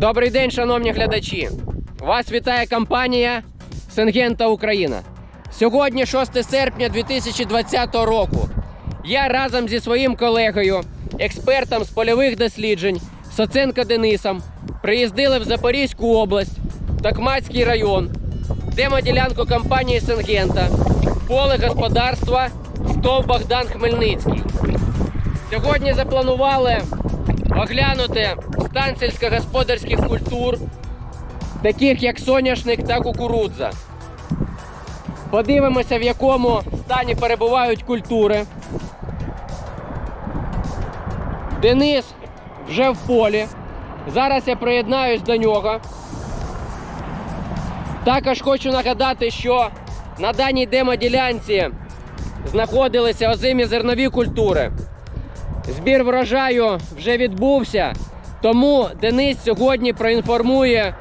Добрий день, шановні глядачі! Вас вітає компанія Сенгента Україна. Сьогодні 6 серпня 2020 року. Я разом зі своїм колегою, експертом з польових досліджень Соценко Денисом, приїздили в Запорізьку область, Токмацький район, демоділянку компанії Сенгента, поле господарства Стов Богдан Хмельницький. Сьогодні запланували оглянути стан сільськогосподарських культур, таких як соняшник та кукурудза. Подивимося, в якому стані перебувають культури. Денис вже в полі. Зараз я приєднаюсь до нього. Також хочу нагадати, що на даній демоділянці знаходилися озимі зернові культури. Збір врожаю вже відбувся, тому Денис сьогодні проінформує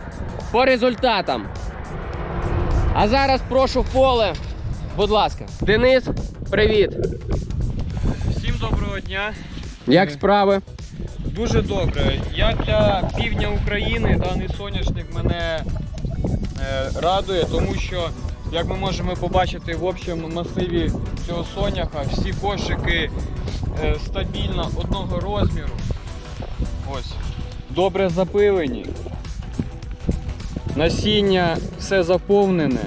по результатам. А зараз прошу в поле. Будь ласка. Денис, привіт. Всім доброго дня. Як справи? Дуже добре. Як для півдня України даний соняшник мене е, радує, тому що, як ми можемо побачити в общому масиві цього соняха, всі кошики е, стабільно одного розміру. Ось. Добре запилені. Насіння все заповнене.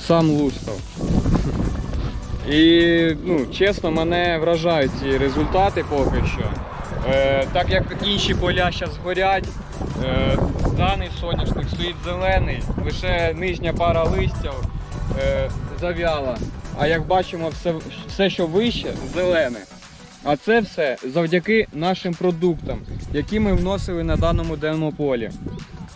Сам лустав. І ну, чесно, мене вражають ці результати поки що. Е, так як інші поля зараз горять, е, даний соняшник стоїть зелений, лише нижня пара листя е, зав'яла. А як бачимо, все, все, що вище, зелене. А це все завдяки нашим продуктам, які ми вносили на даному демополі.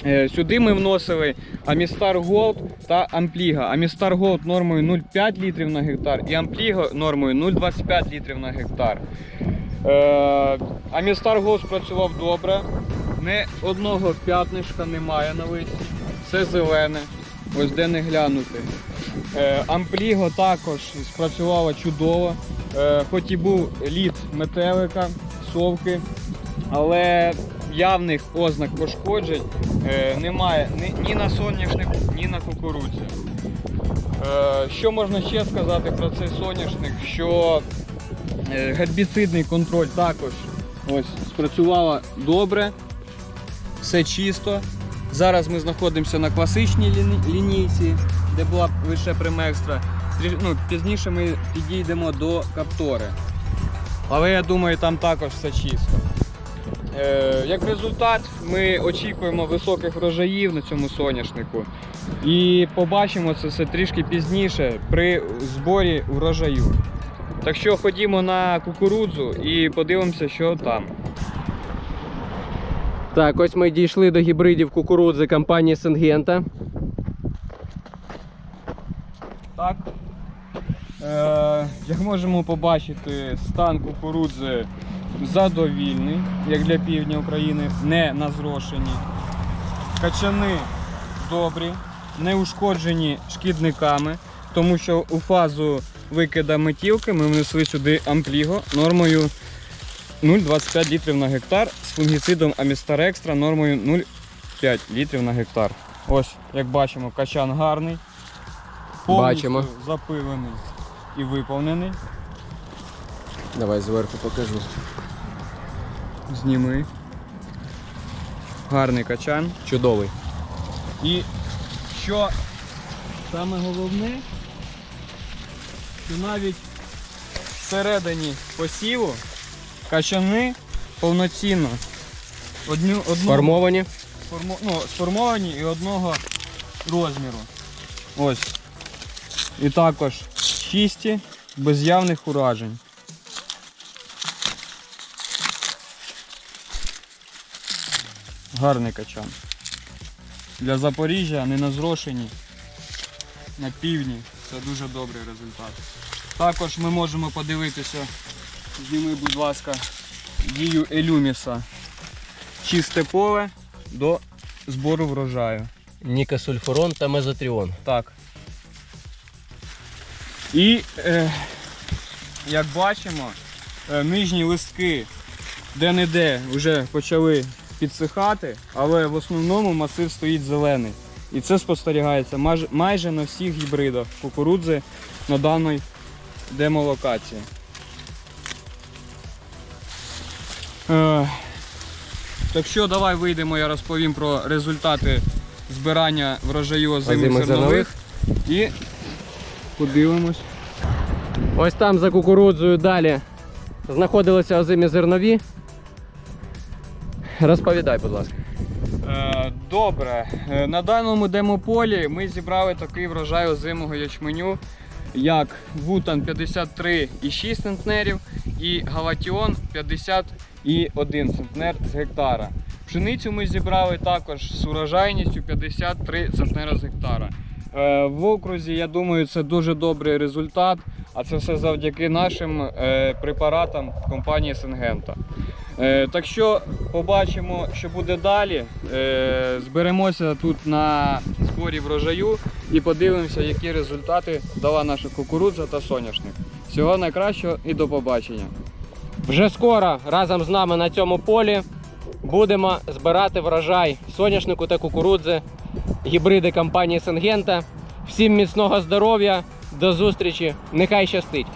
Е, Сюди ми вносили Амістар Голд та Ампліга. Амістар Голд нормою 0,5 літрів на гектар і Ампліга нормою 0,25 літрів на гектар. Е, Амістар Голд спрацював добре. Не одного п'ятнишка немає на листі. Все зелене. Ось де не глянути. Е, Ампліго також спрацювала чудово. Е, хоч і був лід метелика, совки, але явних ознак пошкоджень е, немає ні, на соняшнику, ні на кукурудзі. Е, що можна ще сказати про цей соняшник? Що гербіцидний контроль також ось, спрацювала добре, все чисто. Зараз ми знаходимося на класичній лінійці, де була лише примекстра. Ну, пізніше ми підійдемо до каптори. Але я думаю, там також все чисто. Е, як результат, ми очікуємо високих врожаїв на цьому соняшнику. І побачимо це все трішки пізніше при зборі врожаю. Так що ходімо на кукурудзу і подивимося, що там. Так, ось ми дійшли до гібридів кукурудзи компанії Сенгента. Так. Е, як можемо побачити, стан кукурудзи задовільний, як для півдня України, не на зрошенні. Качани добрі, не ушкоджені шкідниками, тому що у фазу викида метілки ми внесли сюди ампліго нормою 0,25 літрів на гектар з фунгіцидом Амістар Екстра нормою 0,5 літрів на гектар. Ось, як бачимо, качан гарний. повністю Бачимо. запилений і виповнений. Давай зверху покажу. Зніми. Гарний качан. Чудовий. І що саме головне, що навіть всередині посіву качани повноцінно одну, одну, Сформовані. сформо- ну, сформовані і одного розміру. Ось. І також чисті, без явних уражень. Гарний качан. Для Запоріжжя не на зрошенні, на півдні. Це дуже добрий результат. Також ми можемо подивитися, зніми, будь ласка, дію Елюміса. Чисте поле до збору врожаю. Нікосульфурон та мезотріон. Так. І е, як бачимо, е, нижні листки де-не-де вже почали підсихати, але в основному масив стоїть зелений. І це спостерігається майже, майже на всіх гібридах кукурудзи на даній демолокації. Е, так що давай вийдемо, я розповім про результати збирання врожаю озимих Озимих зернових і подивимось. Ось там за кукурудзою далі знаходилися озимі зернові. Розповідай, будь ласка. Е, Добре, Е, на даному демополі ми зібрали такий врожай озимого ячменю, як Вутан 53,6 центнерів і Галатіон 50,1 центнер з гектара. Пшеницю ми зібрали також з урожайністю 53 центнера з гектара. Е, В окрузі, я думаю, це дуже добрий результат, а це все завдяки нашим е, препаратам компанії Сингента. Е, Так що побачимо, що буде далі. Зберемося тут на зборі врожаю і подивимося, які результати дала наша кукурудза та соняшник. Всього найкращого і до побачення. Вже скоро разом з нами на цьому полі будемо збирати врожай соняшнику та кукурудзи, гібриди компанії Сингента. Всім міцного здоров'я, до зустрічі, нехай щастить!